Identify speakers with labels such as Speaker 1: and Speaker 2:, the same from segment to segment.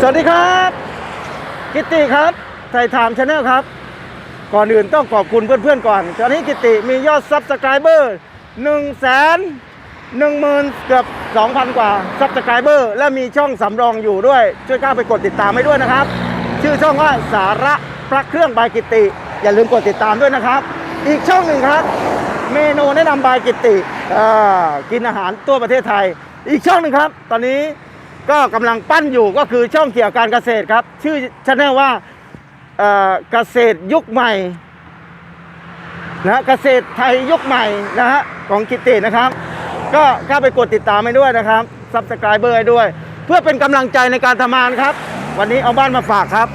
Speaker 1: สวัสดีครับ กิตติครับไทยไทม์ชาแนลครับ ก่อนอื่นต้องขอบคุณเพื่อนๆก่อน ตอนนี้กิตติมียอดซับสไครเบอร์หนึ่งแสนหนึ่งหมื่นเกือบสองพันกว่าซับสไครเบอร์และมีช่องสำรองอยู่ด้วย ช่วยกล้าไปกดติดตามให้ด้วยนะครับ ชื่อช่องว่าสาระพระเครื่องบายกิตติอย่าลืมกดติดตามด้วยนะครับ อีกช่องหนึ่งครับ เมนูแนะนำบายกิตติกินอาหารทั่วประเทศไทย อีกช่องหนึ่งครับ ตอนนี้ ก็กำลังปั้นอยู่ก็คือช่องเกี่ยวกับการเกษตรครับ ชื่อชแนลว่าเกษตรยุคใหม่นะฮะเกษตรไทยยุคใหม่นะฮะของกิตตินะครับ ก็เข้าไปกดติดตามให้ด้วยนะครับซับสไครเบอร์ให้ด้วย เพื่อเป็นกำลังใจในการทำงานครับ วันนี้เอาบ้านมาฝากครับ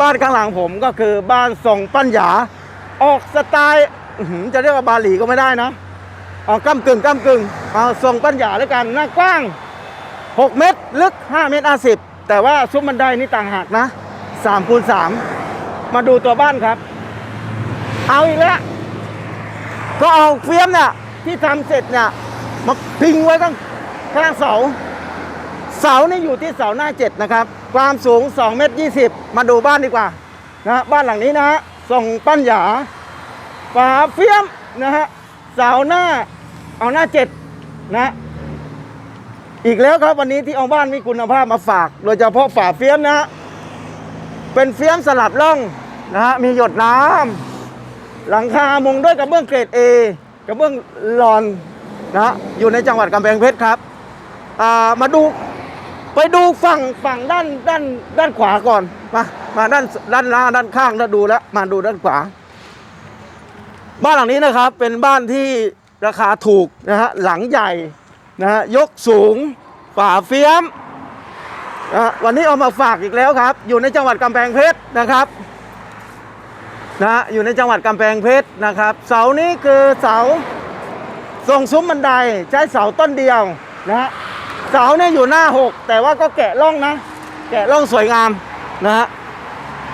Speaker 1: บ้านข้างหลังผมก็คือบ้านทรงปั้นหยา ออกสไตล์จะเรียกว่าบาหลีก็ไม่ได้นะเอาก้ากึ่งก้ากึ่งเอาทรงปั้นหยาแล้วกันหน้ากว้าง 6 เมตร ลึก 5 เมตร50แต่ว่าซุ้มบันไดนี่ต่างหากนะ3คูณ3มาดูตัวบ้านครับ เอาอีกแล้วก็เอาเฟียมเนี่ยที่ทำเสร็จเนี่ยมาพิงไว้ข้างข้างเสา เสานี่อยู่ที่เสาหน้าเจ็ดนะครับ ความสูง2เมตร20 มาดูบ้านดีกว่านะฮะบ้านหลังนี้นะฮะส่งปั้นหยาฝาเฟียมนะฮะเสาหน้าเอาหน้าเจ็ดนะ อีกแล้วครับวันนี้ที่เอาบ้านมีคุณภาพมาฝาก โดยเฉพาะฝาเฟี้ยมนะฮะเป็นเฟี้ยมสลับร่องนะฮะมีหยดน้ำหลังคามุงด้วยกระเบื้องเกรด A กระเบื้องลอนนะฮะอยู่ในจังหวัดกำแพงเพชรครับอ่ามาดูไปดูฝั่งฝั่งด้านด้านด้านขวาก่อนมามาด้านด้านหน้าด้านข้างแล้วดูแล้วมาดูด้านขวา บ้านหลังนี้นะครับเป็นบ้านที่ราคาถูกนะฮะหลังใหญ่ นะฮะยกสูงฝาเฟียมนะวันนี้เอามาฝากอีกแล้วครับ อยู่ในจังหวัดกำแพงเพชรนะครับนะอยู่ในจังหวัดกำแพงเพชรนะครับ เสานี้คือเสาทรงซุ้มบันไดใช้เสาต้นเดียวนะฮะเสาเนี่ยอยู่หน้าหกแต่ว่าก็แกะร่องนะ แกะร่องสวยงามนะฮะ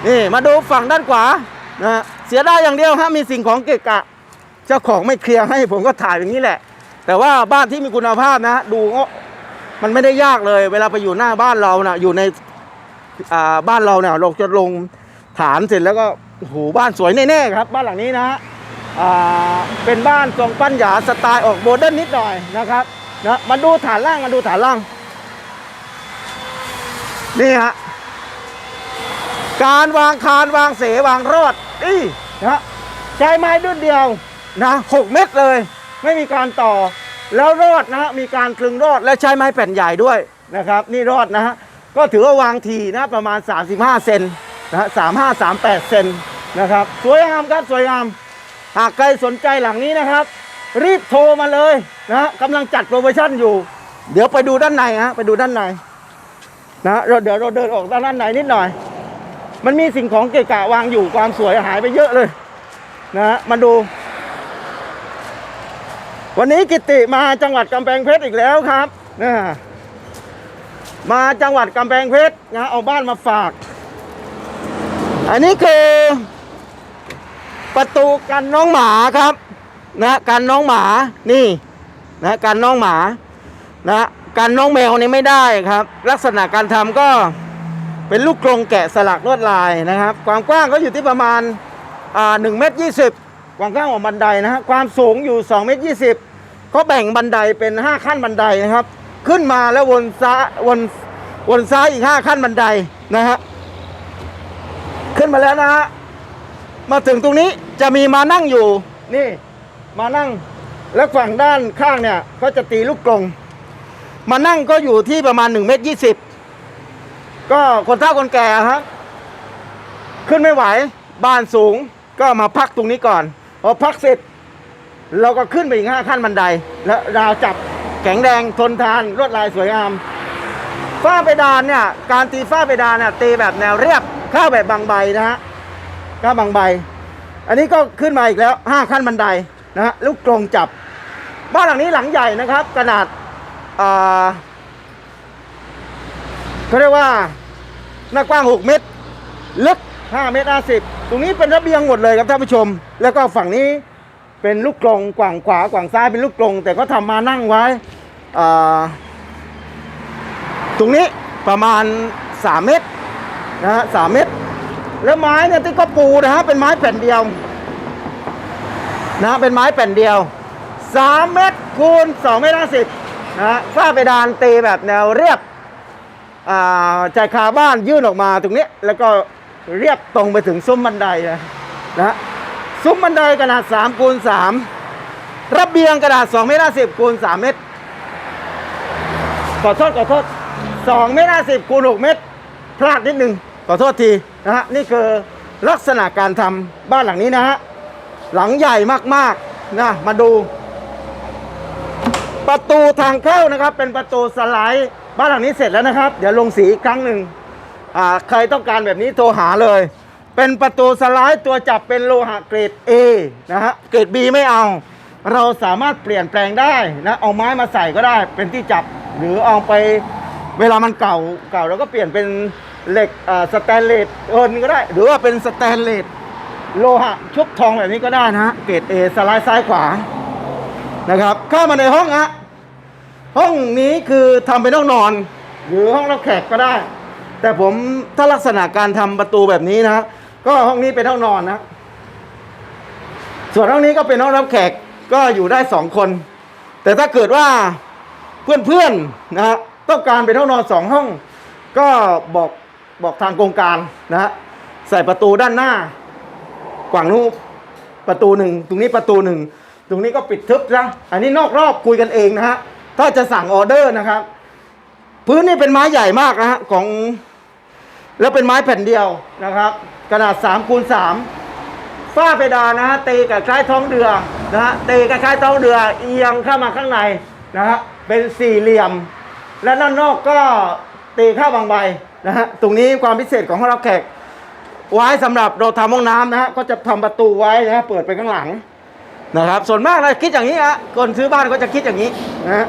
Speaker 1: นี่มาดูฝั่งด้านขวานะเสียดายอย่างเดียวฮะมีสิ่งของเกะกะ เจ้าของไม่เคลียร์ให้ผมก็ถ่ายอย่างนี้แหละ แต่ว่าบ้านที่มีคุณภาพนะ ดูมันไม่ได้ยากเลย เวลาไปอยู่หน้าบ้านเรานะอยู่ในบ้านเราเนี่ยเราจะลงฐานเสร็จแล้วก็โอ้โหบ้านสวยแน่ๆครับ บ้านหลังนี้นะฮะเป็นบ้านทรงปั้นหยาสไตล์ออกโมเดิร์นนิดหน่อยนะครับนะมาดูฐานล่างมาดูฐานล่าง นี่ฮะการวางคานวางเสวางรอดนี่นะฮะใช้ไม้ดุนเดียวนะหกเม็ดเลย ไม่มีการต่อแล้วรอดนะฮะมีการคลึงรอดและใช้ไม้แผ่นใหญ่ด้วยนะครับ นี่รอดนะฮะก็ถือว่าวางทีนะประมาณ 35 เซนนะฮะ35 38เซนนะครับ สวยงามครับสวยงาม หากใครสนใจหลังนี้นะครับ รีบโทรมาเลยนะฮะกำลังจัดโปรโมชั่นอยู่ เดี๋ยวไปดูด้านในฮะไปดูด้านในนะเราเดี๋ยวเราเดินออกด้านในนิดหน่อย มันมีสิ่งของเกะกะวางอยู่ความสวยหายไปเยอะเลยนะฮะมาดู วันนี้กิติมาจังหวัดกำแพงเพชรอีกแล้วครับนะมาจังหวัดกำแพงเพชรนะเอาบ้านมาฝาก อันนี้คือ ประตูกันน้องหมาครับ นะกันน้องหมานี่นะกันน้องหมานะกันน้องแมวนี่ไม่ได้ครับ ลักษณะการทำก็เป็นลูกกรงแกะสลักลวดลายนะครับ ความกว้างก็อยู่ที่ประมาณหนึ่งเมตรยี่สิบ ความกว้างของบันไดนะฮะความสูงอยู่2เมตรยี่สิบเขาแบ่งบันไดเป็น 5 ขั้นบันไดนะครับ ขึ้นมาแล้ววนซ้ายวนวนซ้ายอีก 5 ขั้นบันไดนะฮะขึ้นมาแล้วนะฮะมาถึงตรงนี้จะมีมานั่งอยู่นี่มานั่งแล้วฝั่งด้านข้างเนี่ยก็จะตีลูกกรงมานั่งก็อยู่ที่ประมาณ1เมตรยี่สิบก็คนเฒ่าคนแก่ครับขึ้นไม่ไหวบ้านสูงก็มาพักตรงนี้ก่อน อพักเสร็จ เราก็ขึ้นไปอีกห้าขั้นบันได แล้วราวจับแข็งแรงทนทานลวดลายสวยงามฝ้าเพดานเนี่ยการตีฝ้าเพดานเนี่ยตีแบบแนวเรียบเข้าแบบบางใบนะฮะก็บางใบ อันนี้ก็ขึ้นมาอีกแล้ว5ขั้นบันไดนะฮะลูกกรงจับ บ้านหลังนี้หลังใหญ่นะครับ ขนาดอ่าเขาเรียกว่าหน้ากว้าง 6 เมตร ลึก 5เมตร50ตรงนี้เป็นระเบียงหมดเลยครับท่านผู้ชม แล้วก็ฝั่งนี้เป็นลูกกรงกว่างขวากว่างซ้ายเป็นลูกกรงแต่ก็ทำมานั่งไว้ตรงนี้ประมาณสามเมตรนะฮะสามเมตร แล้วไม้เนี่ยที่ก็ปูนะฮะเป็นไม้แผ่นเดียวนะเป็นไม้แผ่นเดียวสามเมตรคูณสองเมตรห้าสิบนะฮะฝ้าเพดานตีแบบแนวเรียบอ่าใจคาบ้านยื่นออกมาตรงนี้แล้วก็ เรียบตรงไปถึงซุ้มบันไดนะนะซุ้มบันไดขนาด3คูณ3ระเบียงกระดาษ2เมตร50คูณ3เมตรขอโทษขอโทษ2เมตร50คูณ6เมตร พลาดนิดนึงขอโทษทีนะฮะนี่คือลักษณะการทำบ้านหลังนี้นะฮะหลังใหญ่มากๆนะมาดู ประตูทางเข้านะครับ เป็นประตูสไลด์บ้านหลังนี้เสร็จแล้วนะครับ เดี๋ยวลงสีอีกครั้งหนึ่ง อ่าใครต้องการแบบนี้โทรหาเลย เป็นประตูสไลด์ตัวจับเป็นโลหะเกรด A นะฮะเกรด B ไม่เอา เราสามารถเปลี่ยนแปลงได้นะเอาไม้มาใส่ก็ได้ เป็นที่จับหรือเอาไปเวลามันเก่าเก่าเราก็เปลี่ยนเป็นเหล็กสแตนเลสเอินก็ได้ หรือว่าเป็นสแตนเลสโลหะชุบทองแบบนี้ก็ได้นะฮะเกรด A สไลด์ซ้ายขวานะครับเข้ามาในห้องฮะห้องนี้คือทำเป็นห้องนอน หรือห้องรับแขกก็ได้ แต่ผมถ้าลักษณะการทำประตูแบบนี้นะ ก็ห้องนี้เป็นห้องนอนนะ ส่วนห้องนี้ก็เป็นห้องรับแขกก็อยู่ได้สองคน แต่ถ้าเกิดว่าเพื่อนๆนะฮะต้องการเป็นห้องนอนสองห้อง ก็บอกบอกทางโครงการนะฮะใส่ประตูด้านหน้ากว่างนู้ประตูหนึ่งตรงนี้ประตูหนึ่งตรงนี้ก็ปิดทึบนะอันนี้นอกรอบคุยกันเองนะฮะถ้าจะสั่งออเดอร์นะครับ พื้นนี่เป็นไม้ใหญ่มากนะฮะของ แล้วเป็นไม้แผ่นเดียวนะครับ ขนาด3คูณ3ฝ้าเพดานนะฮะตีกับคล้ายท้องเรือนะฮะตีกับคล้ายท้องเรือ เอียงเข้ามาข้างในนะฮะเป็นสี่เหลี่ยม และด้านนอกก็ตีเข้าบางใบนะฮะตรงนี้ความพิเศษของห้องรับแขก ไว้สำหรับเราทำห้องน้ำนะฮะก็จะทำประตูไว้นะฮะเปิดไปข้างหลังนะครับ ส่วนมากเราคิดอย่างนี้ฮะคนซื้อบ้านก็จะคิดอย่างนี้นะฮะ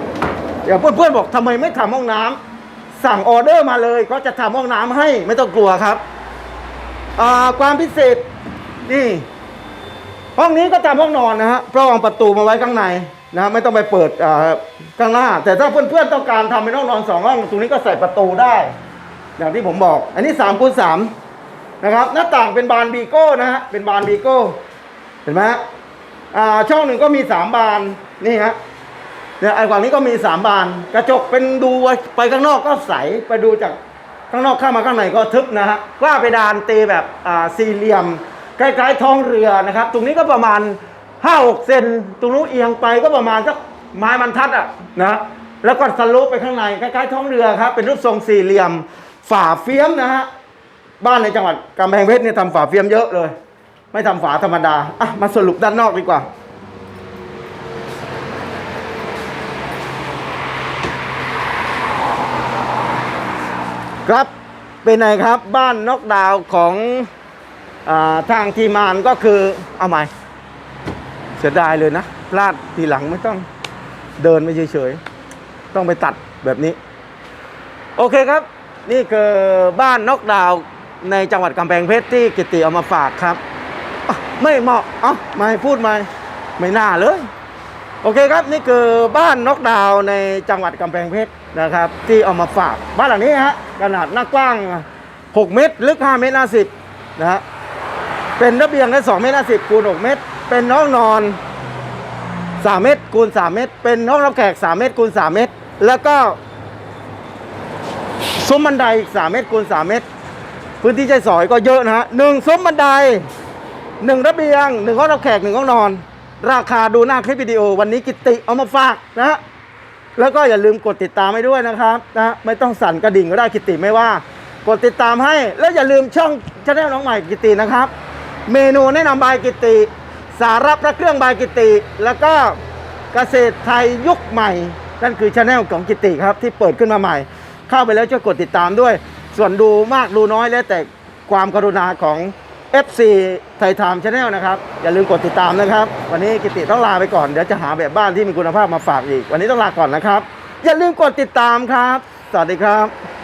Speaker 1: เดี๋ยวเพื่อนๆบอกทำไมไม่ทำห้องน้ำสั่งออเดอร์มาเลย ก็จะทำห้องน้ำให้ไม่ต้องกลัวครับความพิเศษนี่ห้องนี้ก็ทำห้องนอนนะฮะเพราะวางประตูมาไว้ข้างในนะฮะไม่ต้องไปเปิดข้างหน้า แต่ถ้าเพื่อนๆต้องการทำเป็นห้องนอนสองห้องตรงนี้ก็ใส่ประตูได้ อย่างที่ผมบอก อันนี้สามคูณสามนะครับ หน้าต่างเป็นบานบีโก้นะฮะเป็นบานบีโก้เห็นไหมฮะอ่าช่องหนึ่งก็มีสามบานนี่ฮะ เนี่ยไอ้ฝั่งนี้ก็มีสามบาน กระจกเป็นดูไปข้างนอกก็ใสไปดูจากข้างนอกเข้ามาข้างในก็ทึบนะฮะกว้าไปดานตีแบบอ่าสี่เหลี่ยมคล้ายๆท้องเรือนะครับ ตรงนี้ก็ประมาณห้าหกเซนตรงนู้นเอียงไปก็ประมาณสักไม้บรรทัดอะนะแล้วก็สโลปไปข้างในคล้ายๆท้องเรือครับเป็นรูปทรงสี่เหลี่ยมฝาเฟี้ยมนะฮะบ้านในจังหวัดกำแพงเพชรเนี่ยทำฝาเฟียมเยอะเลย ไม่ทำฝาธรรมดาอะมาสรุปด้านนอกดีกว่า ครับเป็นไงครับบ้านนกดาวของอทางทีมงานก็คือเอาใหม่เสียดายเลยนะพลาดทีหลังไม่ต้องเดินไปเฉยๆต้องไปตัดแบบนี้ โอเคครับ นี่คือบ้านนกดาวในจังหวัดกำแพงเพชรที่กิติเอามาฝากครับ ไม่เหมาะเอ้าไม่พูดไม่ไม่น่าเลย โอเคครับนี่คือบ้านนกดาวในจังหวัดกำแพงเพชรนะครับ ที่เอามาฝากบ้านหลังนี้ฮะขนาดหน้ากว้าง 6 เมตร ลึก 5 เมตร50นะฮะเป็นระเบียงได้2เมตร50คูณ6เมตร เป็นห้องนอน 3 เมตรคูณ3 เมตร เป็นห้องรับแขก 3 เมตรคูณ3 เมตร แล้วก็ซุ้มบันไดอีก3เมตรคูณ3 เมตร พื้นที่ใช้สอยก็เยอะนะฮะหนึ่งซุ้มบันไดหนึ่งระเบียงหนึ่งห้องรับแขกหนึ่งห้องนอน ราคาดูหน้าคลิปวิดีโอวันนี้กิติเอามาฝากนะแล้วก็อย่าลืมกดติดตามให้ด้วยนะครับนะไม่ต้องสั่นกระดิ่งก็ได้กิติไม่ว่า กดติดตามให้แล้วอย่าลืมช่องชาแนลน้องใหม่กิตินะครับ เมนูแนะนำบายกิติ สาระพระเครื่องบายกิติ แล้วก็เกษตรไทยยุคใหม่ นั่นคือชาแนลของกิติครับที่เปิดขึ้นมาใหม่ เข้าไปแล้วช่วยกดติดตามด้วย ส่วนดูมากดูน้อยแล้วแต่ความกรุณาของ FC ไทยไทม์ชาแนลนะครับ อย่าลืมกดติดตามนะครับ วันนี้กิติต้องลาไปก่อน เดี๋ยวจะหาแบบบ้านที่มีคุณภาพมาฝากอีก วันนี้ต้องลาก่อนนะครับ อย่าลืมกดติดตามครับ สวัสดีครับ